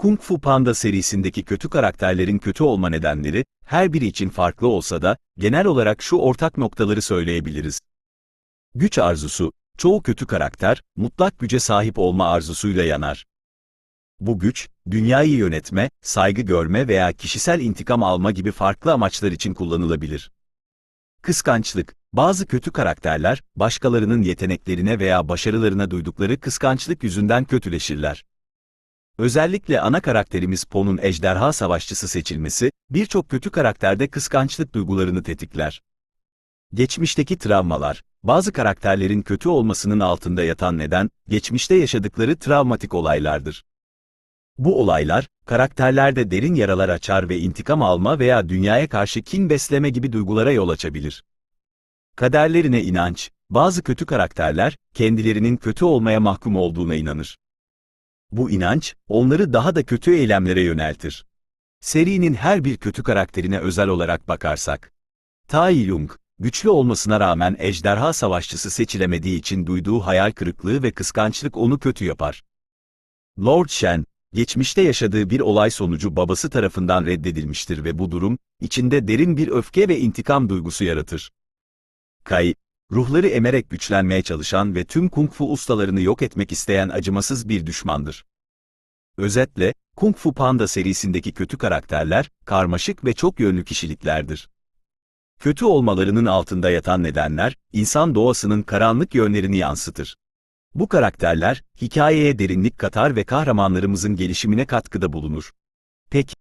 Kung Fu Panda serisindeki kötü karakterlerin kötü olma nedenleri, her biri için farklı olsa da, genel olarak şu ortak noktaları söyleyebiliriz. Güç arzusu, çoğu kötü karakter, mutlak güce sahip olma arzusuyla yanar. Bu güç, dünyayı yönetme, saygı görme veya kişisel intikam alma gibi farklı amaçlar için kullanılabilir. Kıskançlık, bazı kötü karakterler, başkalarının yeteneklerine veya başarılarına duydukları kıskançlık yüzünden kötüleşirler. Özellikle ana karakterimiz Po'nun ejderha savaşçısı seçilmesi, birçok kötü karakterde kıskançlık duygularını tetikler. Geçmişteki travmalar, bazı karakterlerin kötü olmasının altında yatan neden, geçmişte yaşadıkları travmatik olaylardır. Bu olaylar, karakterlerde derin yaralar açar ve intikam alma veya dünyaya karşı kin besleme gibi duygulara yol açabilir. Kaderlerine inanç, bazı kötü karakterler, kendilerinin kötü olmaya mahkum olduğuna inanır. Bu inanç, onları daha da kötü eylemlere yöneltir. Serinin her bir kötü karakterine özel olarak bakarsak. Tai Lung, güçlü olmasına rağmen ejderha savaşçısı seçilemediği için duyduğu hayal kırıklığı ve kıskançlık onu kötü yapar. Lord Shen, geçmişte yaşadığı bir olay sonucu babası tarafından reddedilmiştir ve bu durum, içinde derin bir öfke ve intikam duygusu yaratır. Kai, ruhları emerek güçlenmeye çalışan ve tüm kung fu ustalarını yok etmek isteyen acımasız bir düşmandır. Özetle, Kung Fu Panda serisindeki kötü karakterler, karmaşık ve çok yönlü kişiliklerdir. Kötü olmalarının altında yatan nedenler, insan doğasının karanlık yönlerini yansıtır. Bu karakterler, hikayeye derinlik katar ve kahramanlarımızın gelişimine katkıda bulunur. Peki,